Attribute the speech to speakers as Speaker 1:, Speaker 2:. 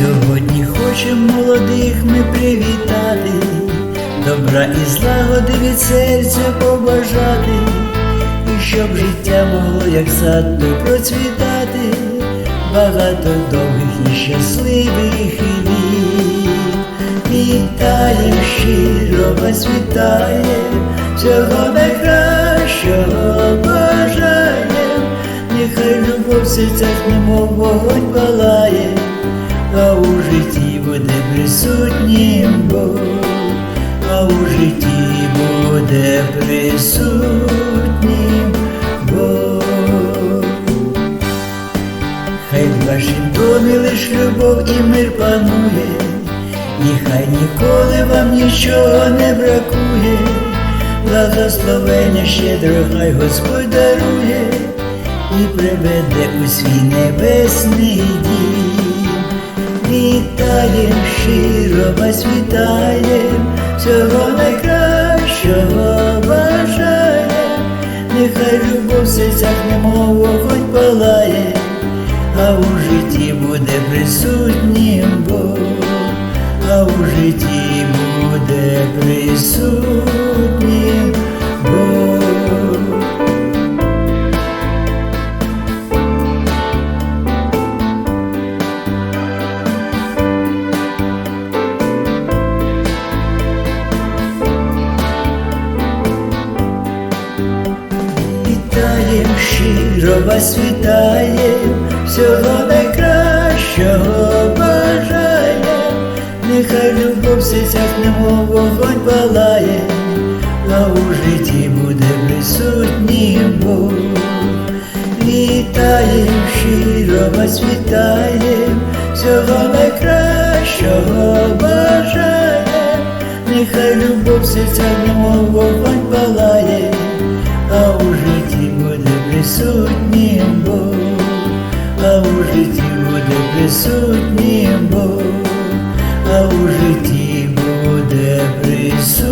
Speaker 1: Сьогодні хочемо молодих ми привітати, добра і злагоди від серця побажати, і щоб життя могло, як сад той процвітати, багато довгих і щасливих літ. Вітаєм щиро вас вітаєм, всього найкращого бажаєм, нехай любов в серцях немов вогонь палає, житті буде присутнім Бог, а у житті буде присутнім Бог. Хай в вашім домі лиш любов і мир панує, і хай ніколи вам нічого не бракує, благословення щедро хай Господь дарує і приведе у свій небесний дім. Вітаєм, щиро вас вітаєм, всього найкращого бажаєм, нехай любов серцях немов вогонь палає, а у житті буде присутнім Бог, а у житті буде присутнім Бажаєм щиро вас вітає, всього найкращого бажає, нехай любов в серцях немов вогонь палає, а у житті буде присутнім Бог. Вітаєм, щиро вас вітає, всього найкращого бажає, нехай любов в серцях немов вогонь палає, а у житті буде. присутнім Бог, а у житті буде присутнім.